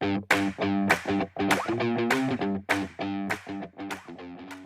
Thank you.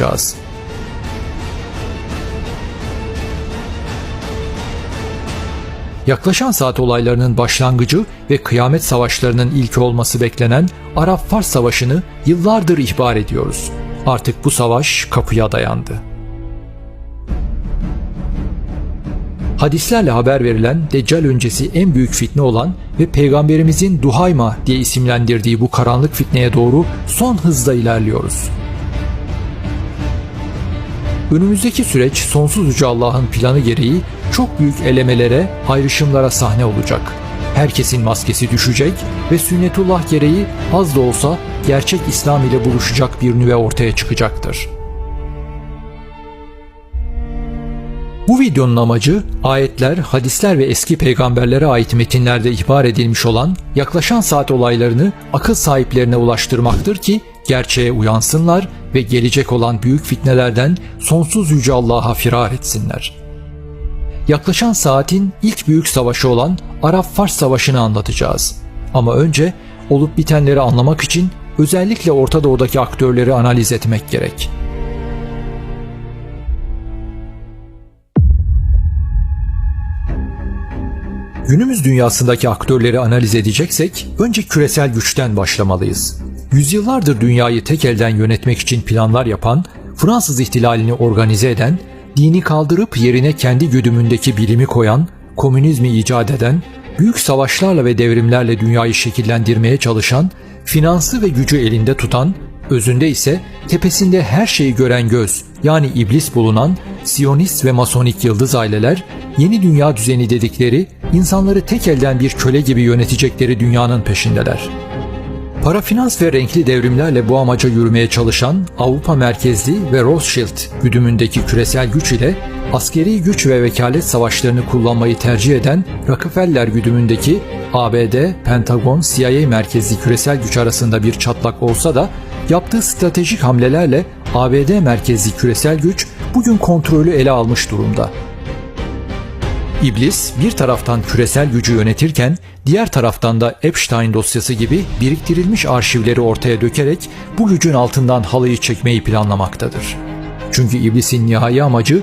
Yapacağız. Yaklaşan saat olaylarının başlangıcı ve kıyamet savaşlarının ilki olması beklenen Arap-Fars Savaşı'nı yıllardır ihbar ediyoruz. Artık bu savaş kapıya dayandı. Hadislerle haber verilen Deccal öncesi en büyük fitne olan ve Peygamberimizin Duhayma diye isimlendirdiği bu karanlık fitneye doğru son hızla ilerliyoruz. Önümüzdeki süreç sonsuz yüce Allah'ın planı gereği çok büyük elemelere, ayrışımlara sahne olacak. Herkesin maskesi düşecek ve sünnetullah gereği az da olsa gerçek İslam ile buluşacak bir nüve ortaya çıkacaktır. Bu videonun amacı ayetler, hadisler ve eski peygamberlere ait metinlerde ihbar edilmiş olan yaklaşan saat olaylarını akıl sahiplerine ulaştırmaktır ki gerçeğe uyansınlar ve gelecek olan büyük fitnelerden sonsuz yüce Allah'a firar etsinler. Yaklaşan saatin ilk büyük savaşı olan Arap-Fars Savaşı'nı anlatacağız. Ama önce olup bitenleri anlamak için özellikle Orta Doğu'daki aktörleri analiz etmek gerek. Günümüz dünyasındaki aktörleri analiz edeceksek önce küresel güçten başlamalıyız. Yüzyıllardır dünyayı tek elden yönetmek için planlar yapan, Fransız ihtilalini organize eden, dini kaldırıp yerine kendi güdümündeki bilimi koyan, komünizmi icat eden, büyük savaşlarla ve devrimlerle dünyayı şekillendirmeye çalışan, finansı ve gücü elinde tutan, özünde ise tepesinde her şeyi gören göz yani iblis bulunan Siyonist ve Masonik yıldız aileler yeni dünya düzeni dedikleri insanları tek elden bir köle gibi yönetecekleri dünyanın peşindeler. Para finans ve renkli devrimlerle bu amaca yürümeye çalışan Avrupa merkezli ve Rothschild güdümündeki küresel güç ile askeri güç ve vekalet savaşlarını kullanmayı tercih eden Rockefeller güdümündeki ABD, Pentagon, CIA merkezli küresel güç arasında bir çatlak olsa da yaptığı stratejik hamlelerle ABD merkezli küresel güç bugün kontrolü ele almış durumda. İblis bir taraftan küresel gücü yönetirken diğer taraftan da Epstein dosyası gibi biriktirilmiş arşivleri ortaya dökerek bu gücün altından halıyı çekmeyi planlamaktadır. Çünkü iblisin nihai amacı